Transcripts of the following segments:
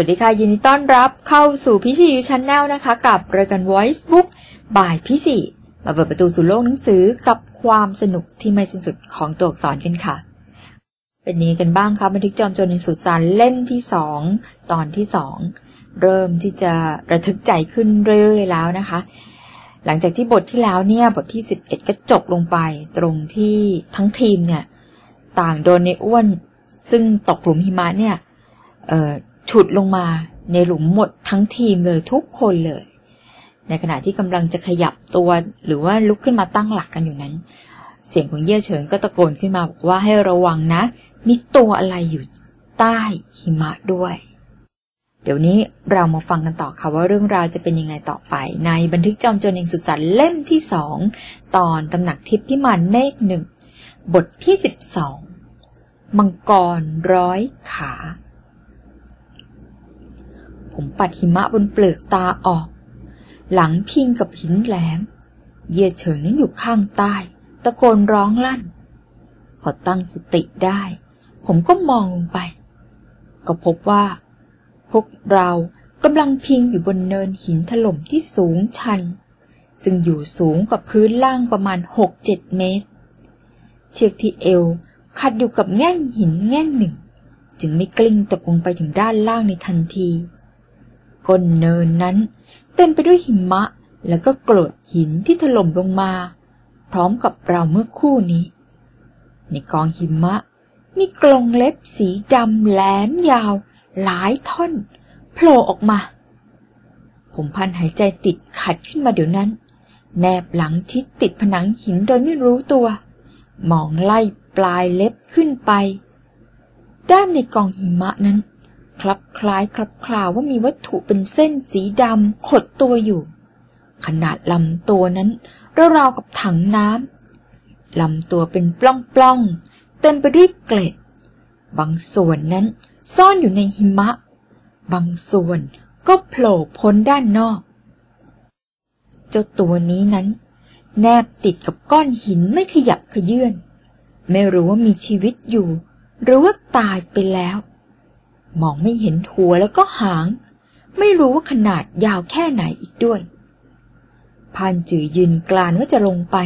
สวัสดีค่ะยินดีต้อนรับเข้าสู่พี่ชียูชันแนลนะคะ กับรายการ Voice Book บ่ายพี่ชีมาเปิดประตูสู่โลกหนังสือกับความสนุกที่ไม่สิ้นสุดของตัวอักษรกันค่ะ เป็นนี้กันบ้างคะบันทึกจอมโจรในสุสานเล่มที่สองตอนที่สองเริ่มที่จะระทึกใจขึ้นเรื่อยๆแล้วนะคะ หลังจากที่บทที่แล้วเนี่ยบทที่ 11 ก็จบลงไป ตรงที่ทั้งทีมเนี่ยต่างโดนในอ้วนซึ่งตกหลุมหิมะเนี่ยเอ่อ ฉุดลงมาในหลุมหมดทั้งทีมเลยทุกคนเลย ในขณะที่กำลังจะขยับตัวหรือว่าลุกขึ้นมาตั้งหลักกันอยู่นั้น เสียงของเย่เฉินก็ตะโกนขึ้นมาบอกว่าให้ระวังนะ มีตัวอะไรอยู่ใต้หิมะด้วย เดี๋ยวนี้เรามาฟังกันต่อค่ะว่าเรื่องราวจะเป็นยังไงต่อไป ในบันทึกจอมโจรเองสุสันเล่มที่สองตอนตำหนักทิพย์พิมานเมฆหนึ่งบทที่สิบสองมังกรร้อยขา ผมปัดหิมะบนเปลือกตาออก หลังพิงกับหินแหลม เย่เฉิงนั้นอยู่ข้างใต้ ตะโกนร้องลั่น พอตั้งสติได้ ผมก็มองลงไป ก็พบว่า พวกเรากำลังพิงอยู่บนเนินหินถล่มที่สูงชัน ซึ่งอยู่สูงกว่าพื้นล่างประมาณ6-7เมตร เชือกที่เอวขัดอยู่กับแง่งหินแง่งหนึ่ง จึงไม่กลิ้งตกลงไปถึงด้านล่างในทันที ก้นเนินนั้น เต็มไปด้วยหิมะแล้วก็กรดหินที่ถล่มลงมา พร้อมกับเราเมื่อคู่นี้ ในกองหิมะ มีกรงเล็บสีดำแหลมยาว หลายท่อนโผล่ออกมา ผมพันหายใจติดขัดขึ้นมาเดี๋ยวนั้น แนบหลังชิดติดผนังหินโดยไม่รู้ตัว มองไล่ปลายเล็บขึ้นไป ด้านในกองหิมะนั้น คลับคล้ายคลับคลาวว่ามีวัตถุเป็นเส้นสีดำขดตัวอยู่ ขนาดลำตัวนั้นราวๆกับถังน้ำลำตัวเป็นปล้องๆ เต็มไปด้วยเกล็ด บางส่วนนั้นซ่อนอยู่ในหิมะ บางส่วนก็โผล่พ้นด้านนอก เจ้าตัวนี้นั้น แนบติดกับก้อนหินไม่ขยับขยื่น ไม่รู้ว่ามีชีวิตอยู่ หรือว่าตายไปแล้ว มองไม่เห็นหัวแล้วก็หาง ไม่รู้ว่าขนาดยาวแค่ไหนอีกด้วยพานจือยืนกลานว่าจะลงไป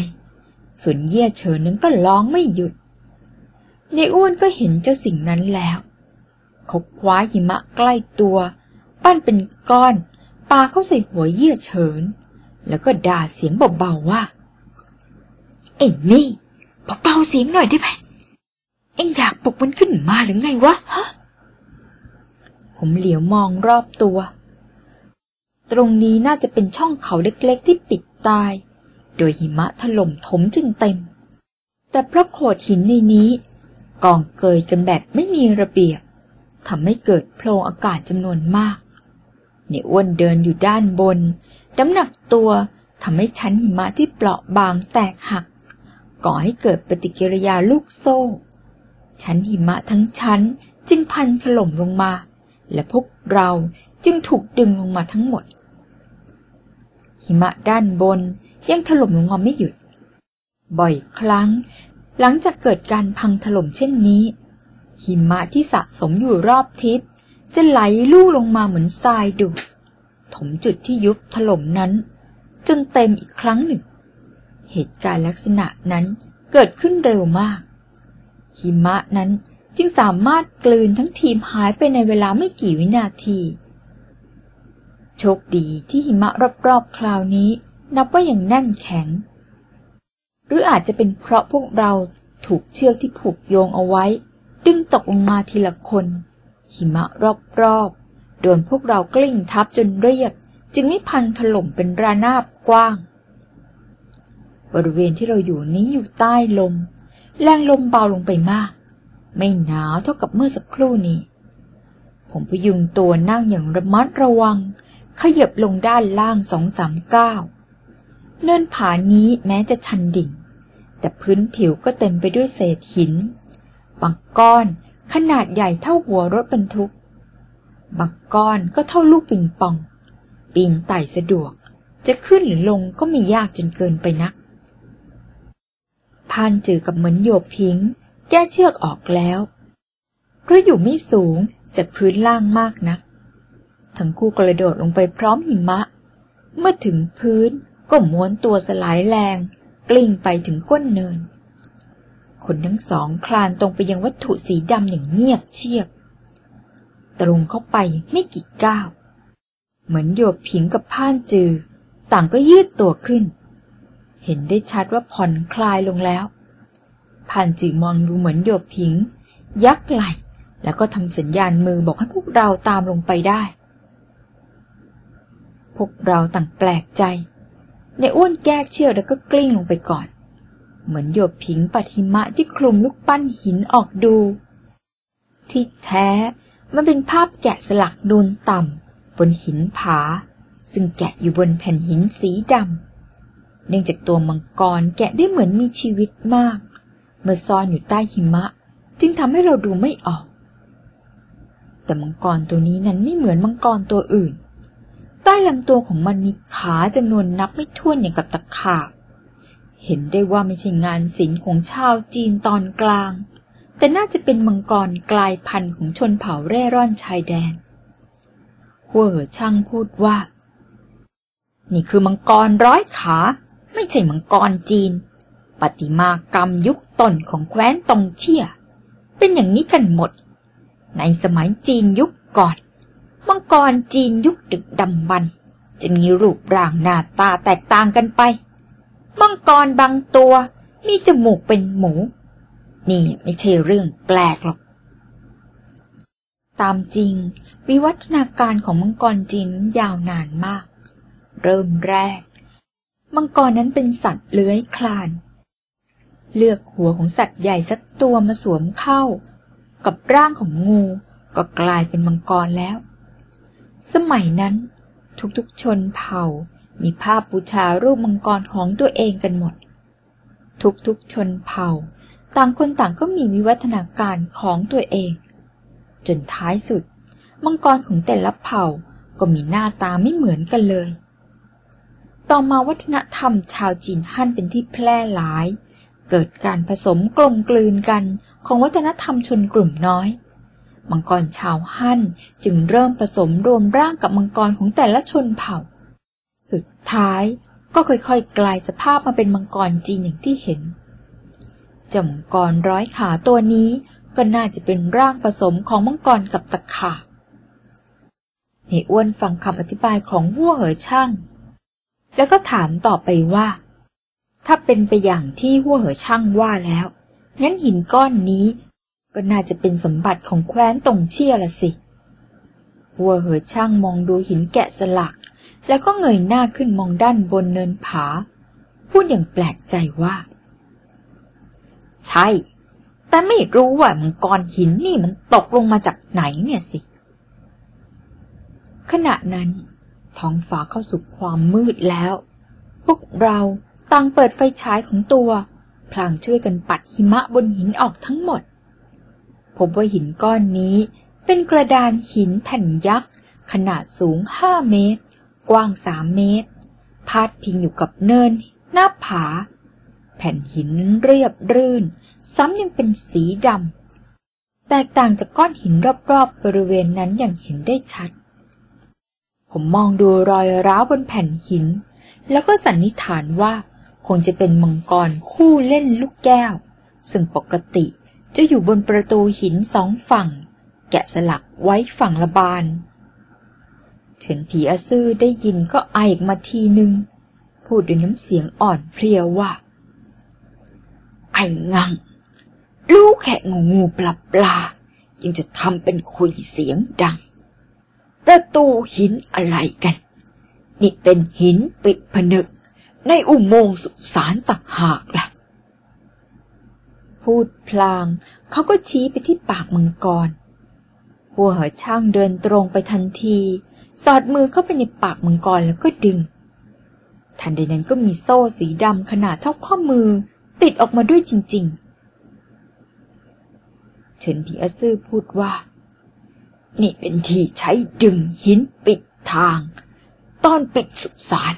ส่วนเย่ยเฉินนั้นก็ร้องไม่หยุดในอ้วนก็เห็นเจ้าสิ่งนั้นแล้วเขาคว้าหิมะใกล้ตัว ปั้นเป็นก้อนปาเข้าใส่หัวเย่ยเฉิน แล้วก็ด่าเสียงเบาๆว่าไอ้นี่เบาๆเสียงหน่อยได้ไหมเอ็งอยากปลุกมันขึ้นมาหรือไงวะฮะ ผมเหลียวมองรอบตัว ตรงนี้น่าจะเป็นช่องเขาเล็กๆที่ปิดตาย โดยหิมะถล่มถมจนเต็ม แต่เพราะโขดหินในนี้ กองเกยกันแบบไม่มีระเบียบทำให้เกิดโพรงอากาศจำนวนมากเนอ้วนเดินอยู่ด้านบนน้ำหนักตัวทำให้ชั้นหิมะที่เปราะบางแตกหัก ก่อให้เกิดปฏิกิริยาลูกโซ่ ชั้นหิมะทั้งชั้นจึงพันถล่มลงมา และพวกเราจึงถูกดึงลงมาทั้งหมด หิมะด้านบนยังถล่มลงมาไม่หยุด บ่อยครั้ง หลังจากเกิดการพังถล่มเช่นนี้ หิมะที่สะสมอยู่รอบทิศ จะไหลลู่ลงมาเหมือนทรายดุถมจุดที่ยุบถล่มนั้น จนเต็มอีกครั้งหนึ่ง เหตุการณ์ลักษณะนั้นเกิดขึ้นเร็วมาก หิมะนั้น จึงสามารถกลืนทั้งทีมหายไปในเวลาไม่กี่วินาที โชคดีที่หิมะรอบๆคราวนี้ นับว่าอย่างแน่นแข็ง หรืออาจจะเป็นเพราะพวกเราถูกเชือกที่ผูกโยงเอาไว้ ดึงตกลงมาทีละคน หิมะรอบๆโดนพวกเรากลิ้งทับจนเรียบ จึงไม่พังถล่มเป็นรานาบกว้าง บริเวณที่เราอยู่นี้อยู่ใต้ลม แรงลมเบาลงไปมาก ไม่หนาวเท่ากับเมื่อสักครู่นี้ ผมพยุงตัวนั่งอย่างระมัดระวัง ขยับลงด้านล่างสองสามก้าวเนินผานี้แม้จะชันดิ่ง แต่พื้นผิวก็เต็มไปด้วยเศษหิน บางก้อนขนาดใหญ่เท่าหัวรถบรรทุก บางก้อนก็เท่าลูกปิงปอง ปีนไต่สะดวก จะขึ้นหรือลงก็ไม่ยากจนเกินไปนักพานจือกับเหมือนโยบพิง แก้เชือกออกแล้ว เพราะอยู่ไม่สูงจากพื้นล่างมากนะัก ทั้งคู่กระโดดลงไปพร้อมหิมะ เมื่อถึงพื้นก็ม้วนตัวสลายแรง กลิ้งไปถึงก้นเนิน คนทั้งสองคลานตรงไปยังวัตถุสีดำอย่างเงียบเชียบ ตรงเข้าไปไม่กี่ก้าว เหมือนโยบผิงกับพ่านจือ ต่างก็ยืดตัวขึ้น เห็นได้ชัดว่าผ่อนคลายลงแล้ว พ่านจือมองดูเหมือนโยบผิง ยักไหลแล้วก็ทำสัญญาณมือบอกให้พวกเราตามลงไปได้ พวกเราต่างแปลกใจในอ้วนแก้เชือกแล้วก็กลิ้งลงไปก่อน เหมือนโยบผิงปฏิมะที่คลุมลูกปั้นหินออกดู ที่แท้มันเป็นภาพแกะสลักนูนต่ำบนหินผา ซึ่งแกะอยู่บนแผ่นหินสีดำเนื่องจากตัวมังกรแกะได้เหมือนมีชีวิตมาก มื่อซ่อนอยู่ใต้หิมะ จึงทำให้เราดูไม่ออก แต่มังกรตัวนี้นั้นไม่เหมือนมังกรตัวอื่น ใต้ลำตัวของมันมีขาจำนวนนับไม่ถ้วนอย่างกับตะขาบ เห็นได้ว่าไม่ใช่งานศิลป์ของชาวจีนตอนกลาง แต่น่าจะเป็นมังกรกลายพันธุ์ของชนเผ่าเร่ร่อนชายแดนหัวเหอช่างพูดว่า นี่คือมังกรร้อยขา ไม่ใช่มังกรจีน ปฏิมากรรมยุคต้นของแคว้นตงเชี่ย เป็นอย่างนี้กันหมด ในสมัยจีนยุคก่อน มังกรจีนยุคดึกดำบรรพ์จะมีรูปร่างหน้าตาแตกต่างกันไป มังกรบางตัวมีจมูกเป็นหมู นี่ไม่ใช่เรื่องแปลกหรอก ตามจริง วิวัฒนาการของมังกรจีนยาวนานมาก เริ่มแรก มังกรนั้นเป็นสัตว์เลื้อยคลาน เลือกหัวของสัตว์ใหญ่สักตัวมาสวมเข้า กับร่างของงูก็กลายเป็นมังกรแล้ว สมัยนั้น ทุกๆชนเผ่ามีภาพบูชารูปมังกรของตัวเองกันหมด ทุกๆชนเผ่า ต่างคนต่างก็มีวิวัฒนาการของตัวเอง จนท้ายสุด มังกรของแต่ละเผ่าก็มีหน้าตาไม่เหมือนกันเลย ต่อมาวัฒนธรรมชาวจีนฮั่นเป็นที่แพร่หลาย เกิดการผสมกลมกลืนกันของวัฒนธรรมชนกลุ่มน้อย มังกรชาวฮั่นจึงเริ่มผสมรวมร่างกับมังกรของแต่ละชนเผ่า สุดท้ายก็ค่อยๆ กลายสภาพมาเป็นมังกรจีนอย่างที่เห็นจมังกรร้อยขาตัวนี้ก็น่าจะเป็นร่างผสมของมังกรกับตะขาบเนอ้วนฟังคำอธิบายของหัวเหอช่าง แล้วก็ถามต่อไปว่า ถ้าเป็นไปอย่างที่หัวเหอช่างว่าแล้ว งั้นหินก้อนนี้ ก็น่าจะเป็นสมบัติของแคว้นตงเชี่ยละสิหัวเหอช่างมองดูหินแกะสลัก แล้วก็เงยหน้าขึ้นมองด้านบนเนินผา พูดอย่างแปลกใจว่า ใช่ แต่ไม่รู้ว่ามังกรหินนี่มันตกลงมาจากไหนเนี่ยสิ ขณะนั้นท้องฟ้าเข้าสู่ความมืดแล้ว พวกเรา ต่างเปิดไฟฉายของตัว พลางช่วยกันปัดหิมะบนหินออกทั้งหมด พบว่าหินก้อนนี้เป็นกระดานหินแผ่นยักษ์ ขนาดสูงห้าเมตร กว้างสามเมตร พาดพิงอยู่กับเนินหน้าผา แผ่นหินเรียบรื่น ซ้ำยังเป็นสีดำ แตกต่างจากก้อนหินรอบๆ บริเวณนั้นอย่างเห็นได้ชัด ผมมองดูรอยร้าวบนแผ่นหิน แล้วก็สันนิษฐานว่า งจะเป็นมังกรคู่เล่นลูกแก้ว ซึ่งปกติจะอยู่บนประตูหินสองฝั่ง แกะสลักไว้ฝั่งละบานเฉินผีอาซื่อได้ยินก็ไอออกมาทีหนึ่งพูดด้วยน้ำเสียงอ่อนเพลียว่า ไอ้งังลูกแค่งูงูปลาปลา ยังจะทำเป็นคุยเสียงดัง ประตูหินอะไรกัน นี่เป็นหินปิดผนึก ในอุโมงค์สุสานต่างหากล่ะ พูดพลางเขาก็ชี้ไปที่ปากมังกรหัวเหอช่างเดินตรงไปทันที สอดมือเข้าไปในปากมังกรแล้วก็ดึง ทันใดนั้นก็มีโซ่สีดำขนาดเท่าข้อมือ ติดออกมาด้วยจริง ๆ เฉินผีอาซื่อพูดว่า นี่เป็นที่ใช้ดึงหินปิดทาง ตอนปิดสุสาน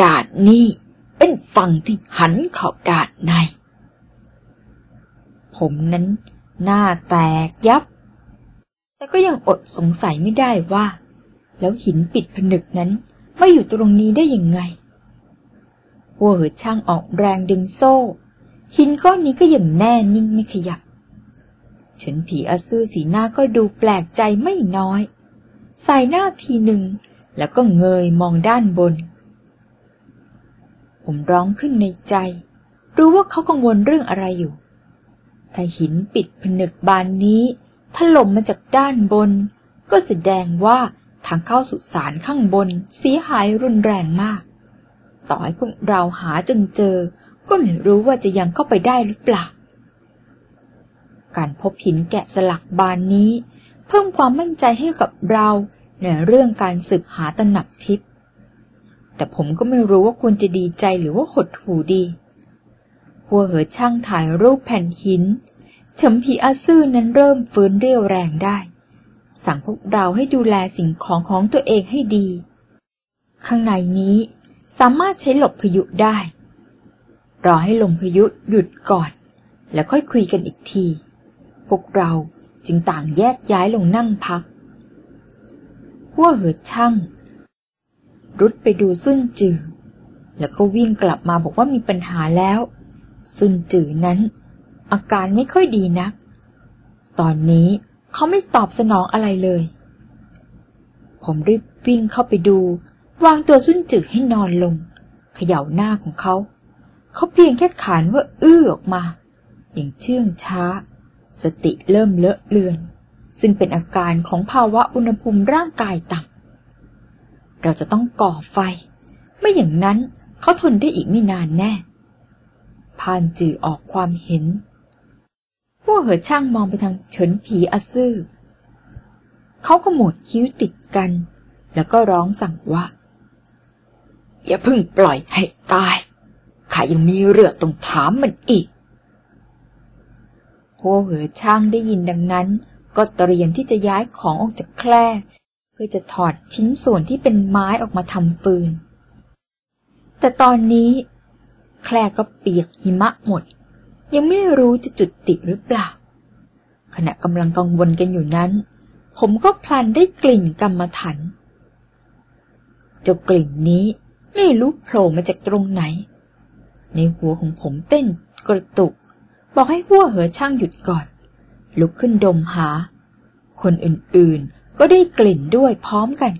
ด่านนี้เป็นฝั่งที่หันเข้าด่านใน ผมนั้นหน้าแตกยับ แต่ก็ยังอดสงสัยไม่ได้ว่า แล้วหินปิดผนึกนั้นมาอยู่ตรงนี้ได้ยังไงหัวเหอช่างออกแรงดึงโซ่ หินก้อนนี้ก็ยังแน่นิ่งไม่ขยับเฉินผีอาซื่อสีหน้าก็ดูแปลกใจไม่น้อย สายหน้าทีหนึ่งแล้วก็เงยมองด้านบน ผมร้องขึ้นในใจ รู้ว่าเขากังวลเรื่องอะไรอยู่ ถ้าหินปิดผนึกบานนี้ถล่มมาจากด้านบน ก็แสดงว่าทางเข้าสุสานข้างบนเสียหายรุนแรงมาก ต่อให้พวกเราหาจนเจอ ก็ไม่รู้ว่าจะยังเข้าไปได้หรือเปล่า การพบหินแกะสลักบานนี้ เพิ่มความมั่นใจให้กับเราในเรื่องการสืบหาตำหนักทิพย์ แต่ผมก็ไม่รู้ว่าควรจะดีใจหรือว่าหดหูดี หัวเหอช่างถ่ายรูปแผ่นหินเฉิมผีอาซื่อนั้นเริ่มฟื้นเรี่ยวแรงได้ สั่งพวกเราให้ดูแลสิ่งของของตัวเองให้ดี ข้างในนี้สามารถใช้หลบพายุได้ รอให้ลมพายุหยุดก่อน แล้วค่อยคุยกันอีกที พวกเราจึงต่างแยกย้ายลงนั่งพักหัวเหอช่าง รุดไปดูสุนจือ แล้วก็วิ่งกลับมาบอกว่ามีปัญหาแล้วสุนจือนั้น อาการไม่ค่อยดีนัก ตอนนี้เขาไม่ตอบสนองอะไรเลย ผมรีบวิ่งเข้าไปดู วางตัวสุนจือให้นอนลง เขย่าหน้าของเขา เขาเพียงแค่ขานว่าอื้อออกมา อย่างเชื่องช้า สติเริ่มเลอะเลือน ซึ่งเป็นอาการของภาวะอุณหภูมิร่างกายต่ำ เราจะต้องก่อไฟ ไม่อย่างนั้นเขาทนได้อีกไม่นานแน่พานจือออกความเห็นหัวเหอช่างมองไปทางเฉินผีอซื่อเขาก็หมดคิ้วติดกัน แล้วก็ร้องสั่งว่า อย่าเพิ่งปล่อยให้ตายข้ายังมีเรื่องต้องถามมันอีกหัวเหอช่างได้ยินดังนั้น ก็เตรียมที่จะย้ายของออกจากแคร่ เพื่อจะถอดชิ้นส่วนที่เป็นไม้ออกมาทำฟืน แต่ตอนนี้ แคร่ก็เปียกหิมะหมด ยังไม่รู้จะจุดติดหรือเปล่า ขณะกำลังกังวลกันอยู่นั้น ผมก็พลันได้กลิ่นกรรมฐานเจ้ากลิ่นนี้ไม่รู้โผล่มาจากตรงไหน ในหัวของผมเต้นกระตุก บอกให้หัวเหอช่างหยุดก่อน ลุกขึ้นดมหา คนอื่นๆ ก็ได้กลิ่นด้วยพร้อมกัน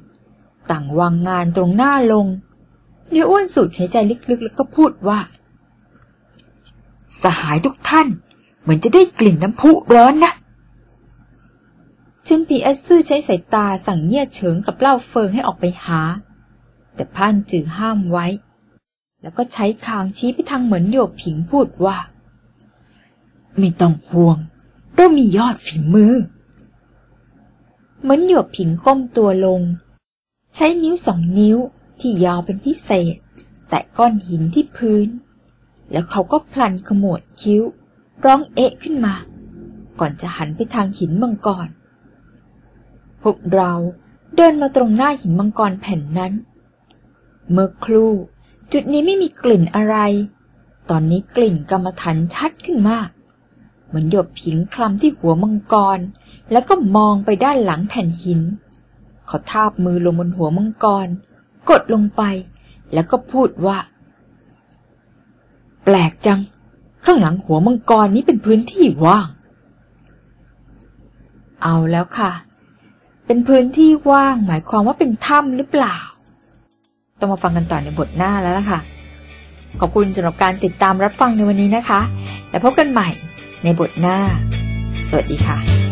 ต่างวางงานตรงหน้าลงเนื้ออ้วนสุดหายใจลึกๆ แล้วก็พูดว่า สหายทุกท่าน เหมือนจะได้กลิ่นน้ำพุร้อนนะชินปีอัซื่อใช้สายตาสั่งเยี่ยเฉิงกับเล่าเฟิงให้ออกไปหา แต่พ่านจือห้ามไว้ แล้วก็ใช้คางชี้ไปทางเหมือนโยบผิงพูดว่า ไม่ต้องห่วง เรามียอดฝีมือ เหมือนหยบผิงก้มตัวลง ใช้นิ้วสองนิ้วที่ยาวเป็นพิเศษ แตะก้อนหินที่พื้น แล้วเขาก็พลันขมวดคิ้ว ร้องเอะขึ้นมา ก่อนจะหันไปทางหินมังกรพวกเราเดินมาตรงหน้าหินมังกรแผ่นนั้น เมื่อครู่ จุดนี้ไม่มีกลิ่นอะไร ตอนนี้กลิ่นกรรมฐานชัดขึ้นมาก มือนหยบผิงคลำที่หัวมังกร แล้วก็มองไปด้านหลังแผ่นหิน เขาทาบมือลงบนหัวมังกร กดลงไป แล้วก็พูดว่า แปลกจัง ข้างหลังหัวมังกรนี้เป็นพื้นที่ว่างเอาแล้วค่ะ เป็นพื้นที่ว่างหมายความว่าเป็นถ้ำหรือเปล่า ต้องมาฟังกันต่อในบทหน้าแล้วล่ะค่ะ ขอบคุณสำหรับการติดตามรับฟังในวันนี้นะคะ แล้วพบกันใหม่ ในบทหน้า สวัสดีค่ะ